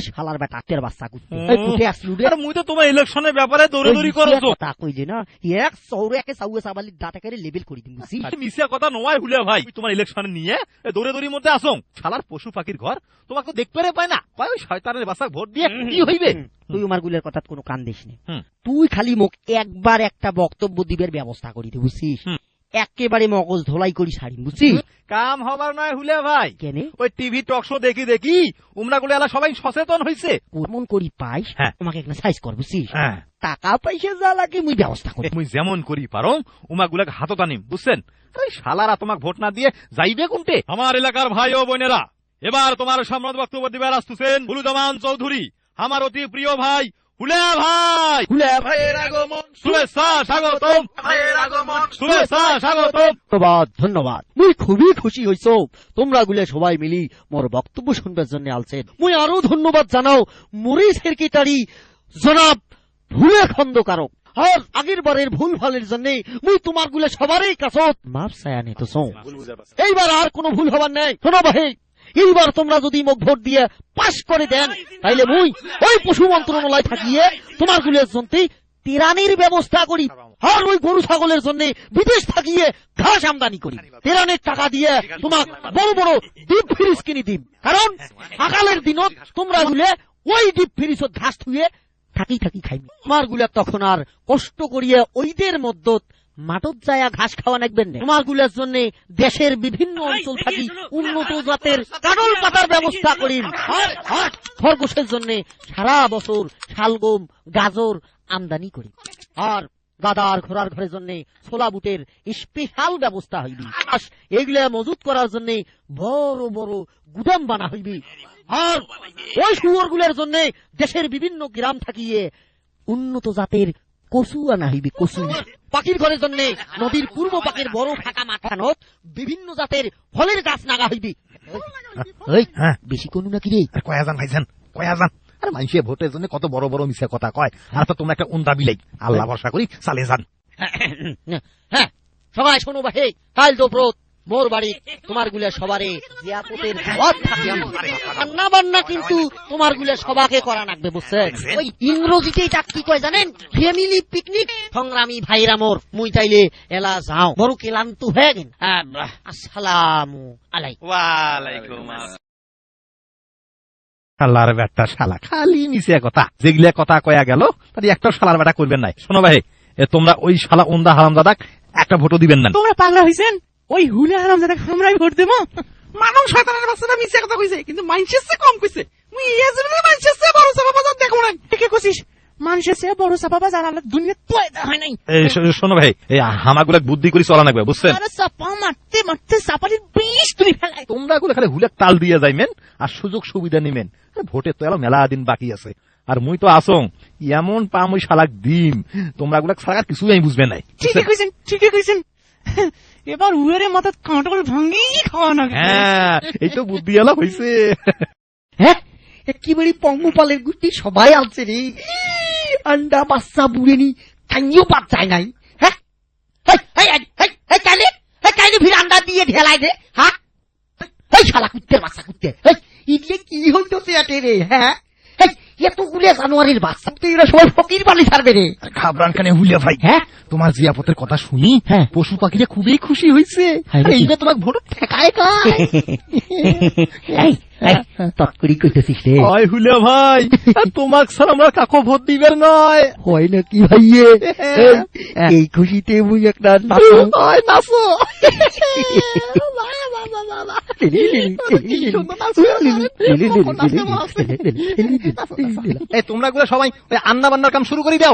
শালার বেটা আটের বাচ্চা কুত্তে। এই কুটে আসলু রে। মুই তো তোমার ইলেকশনের ব্যাপারে করছ। কথা কইলে না? এক সৌরে একে সাউয়ে সাবালি দাঁতে করে করে দিম কথা নয় হুলিয়া ভাই। তোমার ইলেকশন নিয়ে দৌড়ে দৌড়ির মধ্যে আসো। শালার পশু পাখির ঘর তোমাকে দেখতে রে পায় না। কয় ওই শয়তানের বাসা ভোট দিয়ে কি হইবে? তুই আমার গুলের কথা কোনো কান দিস তুই খালি মোক একবার একটা বক্তব্য দিবের ব্যবস্থা করি দে বুঝছিস। একেবারে মগজ ধোলাই করি সারিম বুঝছিস? কাম হবার নয় হুলিয়া ভাই। কেনে? ওই টিভি টক শো দেখি দেখি উমরা গুলো এলা সবাই সচেতন হইছে। কেমন করি পাইস হ্যাঁ। তোমাকে একটা সাইজ কর বুঝছিস? হ্যাঁ। টাকা পয়সা যা লাগে মুই ব্যবস্থা করি। মুই যেমন করি পারো উমা গুলাকে হাতত আনিম বুঝছেন শালারা তোমাক ভোট না দিয়ে যাইবে কোনটে আমার এলাকার ভাই ও বোনেরা এবার তোমার সম্রাট বক্তব্য দিবার আসতেছেন হুলুজামান চৌধুরী আমার অতি প্রিয় ভাই হুলে ভাই! হুলে ভাইয়ের আগমন! শুভেচ্ছা, স্বাগতম। ধন্যবাদ ধন্যবাদ। মুই খুবই খুশি তোমরা গুলে সবাই মিলি মোর বক্তব্য শুনবার জন্য আলছেন। মুই আরও ধন্যবাদ জানাও জনাব ভুলে খন্দকারক। আর আগের বারের ভুল ভালের জন্য মুই তোমার গুলে সবারই কাছত মাপ এইবার আর কোনো ভুল হবার নাই। শোনো ভাই এইবার তোমরা যদি মোক ভোট দিয়ে পাশ করে দেন, তাইলে মুই ওই পশু মন্ত্রণালয় থাকিয়ে তোমার গুলের তিরানির ব্যবস্থা করি। আর ওই গরু ছাগলের জন্য বিদেশ থাকিয়ে ঘাস আমদানি করি। তেরানের টাকা দিয়ে তোমাক বড় বড় ডিপ ফ্রিজ কিনে দিম। কারণ সকালের দিনত তোমরা গুলে ওই ডিপ ফ্রিজত ঘাস থুয়ে থাকি থাকি খাইবি আমারগুলা তখন আর কষ্ট করিয়ে ওইদের মধ্যত মাঠত যায়া ঘাস খাওয়া নাকবেন না। তোমারগুলার জন্য দেশের বিভিন্ন অঞ্চল থাকি উন্নত জাতের কাডল পাতার ব্যবস্থা আর খরগোশের জন্য সারা বছর শালগম গাজর আমদানি করি। আর গাদার ঘোড়ার ঘরের জন্য ছোলা বুটের স্পেশাল ব্যবস্থা হইবি। এগুলা মজুত করার জন্য বড় বড় গুদাম বানা হইবি। আর ওই শুয়োরগুলার জন্য দেশের বিভিন্ন গ্রাম থাকিয়ে উন্নত জাতের কচু আনা হইবি কচু। পাখির ঘরের জন্য নদীর পূর্ব পাকের বড় ফাঁকা মাথানত বিভিন্ন জাতের ফলের গাছ নাগা হইবি। হ্যাঁ। বেশি কোনো নাকি রে? আর কয়া যান ভাইজান কয়া যান আর মানুষের ভোটের জন্য কত বড় বড় মিশে কথা কয়। আর তো তোমরা একটা উন্দা বিলাই আল্লাহ ভরসা করি চালে যান। হ্যাঁ সবাই শোনো ভাই কাল দোপ্রত মোর বাড়ি তোমারগুলা সবারে জিয়াপতের দাওয়াত থাকে। রান্না বান্না কিন্তু তোমারগুলা সবাকে করা লাগবে বুঝছেন? ওই ইংরেজিতে এটা কি কয় জানেন? ফ্যামিলি পিকনিক সংগ্রামী ভাইরা মোর মুই তাইলে এলা যাও। বড় কেলান্ত হয়ে গেন আসসালামু আলাইকুম। ওয়ালাইকুম শালার ব্যাটটা শালা খালি মিশে কথা। যেগুলা কথা কয়া গেল তার একটা শালার ব্যাটা করবেন নাই। শোনো ভাই তোমরা ওই শালা উন্দা হারাম দাদাক একটা ভোটও দিবেন না। তোমরা পাগলা হইছেন? ওই হুলে হারাম দাদাক আমরাই ভোট দেবো? মানুষ শয়তানের বাচ্চাটা মিছে কথা কইছে কিন্তু মানুষের কম কইছে মুই ইয়ে জন্য মানুষের চেয়ে বড় চাপা বাজার দেখো না কে কইছিস মানুষের চেয়ে বড় চাপা দুনিয়া পয়দা হয় নাই। শোনো ভাই এই হামাগুলা বুদ্ধি করে চলা লাগবে বুঝছেন? চাপা মারতে মারতে বিষ ফেলাই তোমরা গুলো খালি হুলে তাল দিয়ে আর সুযোগ সুবিধা নিবেন আরে ভোটের তো এলো মেলা দিন বাকি আছে। আর মুই তো আসং এমন পাম ওই শালাক দিম তোমরা গুলা ছাড়া আর কিছুই আমি বুঝবে নাই ঠিকই কইছেন ঠিকই কইছেন। এবার উয়ের মাথা কাঁটল ভাঙ্গি খাওয়া না হ্যাঁ এই তো বুদ্ধি এলো হইছে। হ্যাঁ একেবারে পঙ্গপালের গুটি সবাই আনছে রে। আন্ডা বাচ্চা বুড়েনি কাইও বাচ্চায় নাই হ্যাঁ হেই, কাইলে ভিড় আন্ডা দিয়ে ঢেলাই দে হ্যাঁ শালা কুত্তের বাচ্চা কুত্তে হেই, ইডলে কি হইতো সে রে হ্যাঁ এতগুলো জানুয়ারির বাচ্চা তো এরা সবাই ফকির বালি ছাড়বে রে। খাবরান খানে হুলিয়া ভাই? হ্যাঁ? তোমার জিয়াপতের কথা শুনি হ্যাঁ। পশু পাখিরা খুবই খুশি হয়েছে হায় নাকি? ভোট ঠেকায় কায় এই, এই, তৎকরি কইতেছিস রে। হয় ভাই তোমাক স্যার আমরা কাকো ভোট দিবেন নয়। হয় নাকি ভাইয়ে এই, খুশিতে মুই একটা নাচো। নাচো। এই তোমরা গুলো সবাই আন্না বান্নার কাম শুরু করে দাও